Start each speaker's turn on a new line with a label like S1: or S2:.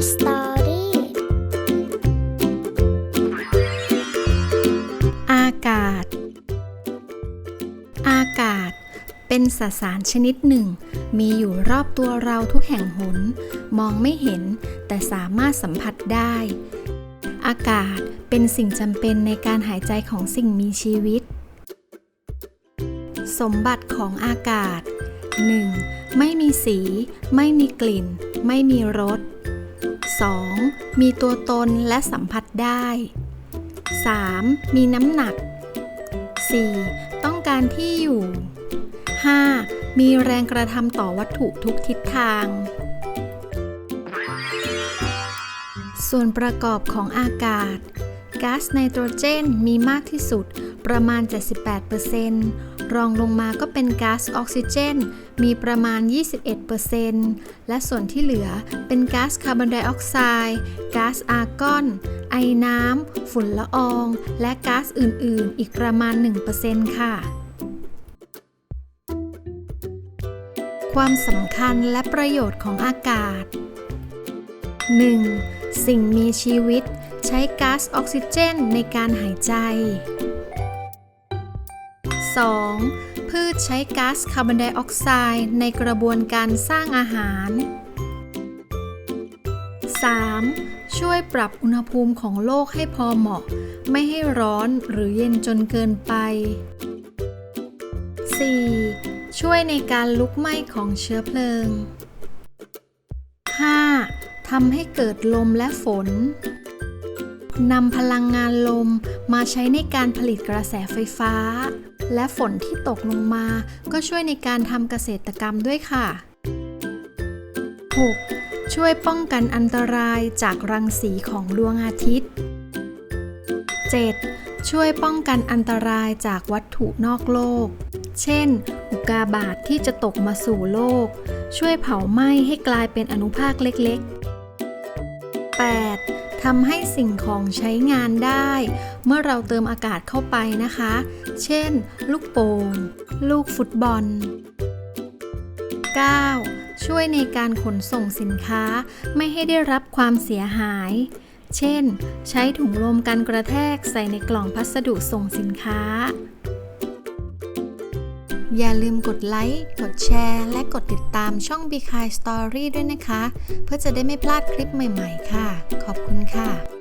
S1: อากาศ อากาศ เป็นสสารชนิดหนึ่ง มีอยู่รอบตัวเราทุกแห่งหน มองไม่เห็น แต่สามารถสัมผัสได้ อากาศเป็นสิ่งจำเป็นในการหายใจของสิ่งมีชีวิต สมบัติของอากาศ 1. ไม่มีสี ไม่มีกลิ่น ไม่มีรส 2. มีตัวตนและสัมผัสได้ 3. มีน้ำหนัก 4. ต้องการที่อยู่ 5. มีแรงกระทำต่อวัตถุทุกทิศทาง ส่วนประกอบของอากาศ ก๊าซไนโตรเจนมีมากที่สุด ประมาณ 78%รองลงมาก็เป็นก๊าซออกซิเจน มีประมาณ 21%และส่วนที่เหลือเป็นก๊าซคาร์บอนไดออกไซด์ก๊าซอาร์กอน ไอน้ำ ฝุ่นละออง และก๊าซอื่น ๆ อีกประมาณ 1%ค่ะความสำคัญและประโยชน์ของอากาศ 1. สิ่งมีชีวิต ใช้ก๊าซออกซิเจนในการหายใจ 2. พืชใช้ก๊าซคาร์บอนไดออกไซด์ในกระบวนการสร้างอาหาร 3. ช่วยปรับอุณหภูมิของโลกให้พอเหมาะ ไม่ให้ร้อนหรือเย็นจนเกินไป 4. ช่วยในการลุกไหม้ของเชื้อเพลิง 5. ทำให้เกิดลมและฝน นำพลังงานลมมาใช้ในการผลิตกระแสไฟฟ้า และฝนที่ตกลงมา ก็ช่วยในการทำเกษตรกรรมด้วยค่ะ 6. ช่วยป้องกันอันตรายจากรังสีของดวงอาทิตย์ 7. ช่วยป้องกันอันตรายจากวัตถุนอกโลก เช่น อุกาบาตทที่จะตกมาสู่โลก ช่วยเผาไหม้ให้กลายเป็นอนุภาคเล็ก ๆ 8. ทำให้สิ่งของใช้งานได้ เมื่อเราเติมอากาศเข้าไปนะคะ เช่น ลูกโป่งลูกฟุตบอล 9. ช่วยในการขนส่งสินค้าไม่ให้ได้รับความเสียหาย เช่น ใช้ถุงลมกันกระแทกใส่ในกล่องพัสดุส่งสินค้า อย่าลืมกดไลค์ กดแชร์ และกดติดตามช่อง b ี k าย Story ด้วยนะคะ เพื่อจะได้ไม่พลาดคลิปใหม่ ๆ ค่ะ ขอบคุณค่ะ